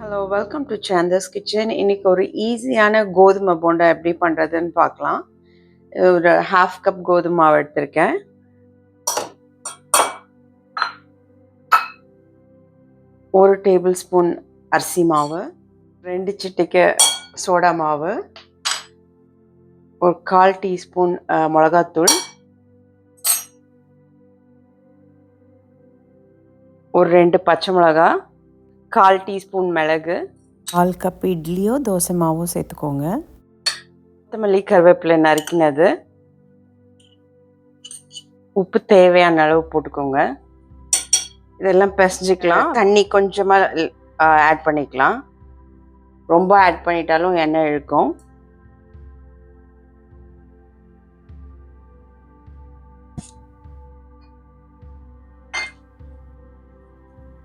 Hello welcome to Santha's kitchen இன்னைக்கு ஒரு ஈஸியான கோதுமை போண்டா எப்படி பண்ணுறதுன்னு பார்க்கலாம். ஒரு ஹாஃப் கப் கோதுமை மாவு எடுத்திருக்கேன். ஒரு டேபிள் ஸ்பூன் அரிசி மாவு ரெண்டு சிட்டிக்கு சோடா மாவு ஒரு கால் டீஸ்பூன் மிளகாத்தூள் ஒரு ரெண்டு பச்சை மிளகாய் கால் டீஸ்பூன் மிளகு. கால் கப் இட்லியோ தோசை மாவோ சேர்த்துக்கோங்க. கொத்தமல்லி கருவேப்பிலை நறுக்கினது. உப்பு தேவையான அளவு போட்டுக்கோங்க. இதெல்லாம் பிசைஞ்சிக்கலாம். தண்ணி கொஞ்சமாக ஆட் பண்ணிக்கலாம். ரொம்ப ஆட் பண்ணிட்டாலும் எண்ணெய் இழுக்கும்.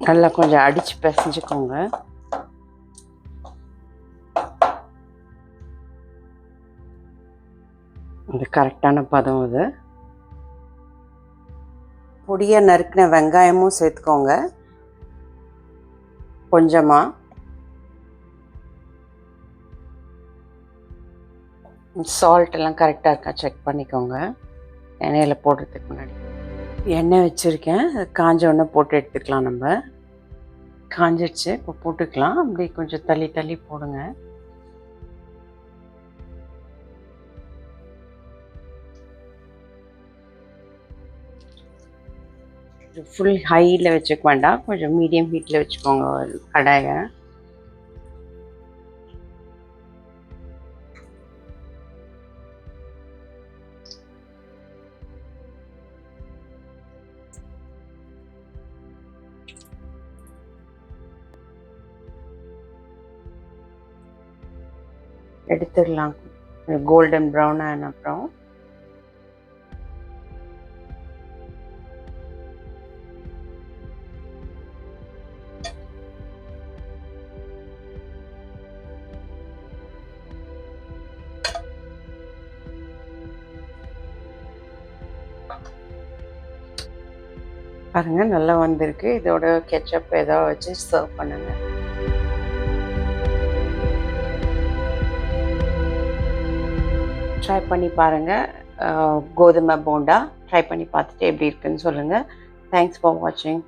நல்லா கொஞ்சம் அடித்து பிசைஞ்சுக்கோங்க. இது கரெக்டான பதம் இது. பொடியாக நறுக்கின வெங்காயமும் சேர்த்துக்கோங்க. கொஞ்சமாக சால்ட் எல்லாம் கரெக்டாக இருக்கா? செக் பண்ணிக்கோங்க. எண்ணெயில் போடுறதுக்கு முன்னாடி. எண்ணெய் வச்சுருக்கேன். காஞ்ச உடனே போட்டு எடுத்துக்கலாம் நம்ம. காஞ்சிடுச்சு இப்போ போட்டுக்கலாம். அப்படி கொஞ்சம் தள்ளி தள்ளி போடுங்க. ஃபுல் ஹையில் வச்சுக்க வேண்டாம். கொஞ்சம் மீடியம் ஹீட்டில் வச்சுக்கோங்க கடாயை. எடுத்துடலாம். கோல்டன் ப்ரௌன் ஆன அப்புறம். பாருங்க நல்லா வந்திருக்கு. இதோட கெச்சப் ஏதாவது வச்சு சர்வ் பண்ணுங்க. ட்ரை பண்ணி பாருங்கள் கோதுமை போண்டா ட்ரை பண்ணி பார்த்துட்டு எப்படி இருக்குன்னு சொல்லுங்கள் தேங்க்ஸ் ஃபார் வாட்சிங்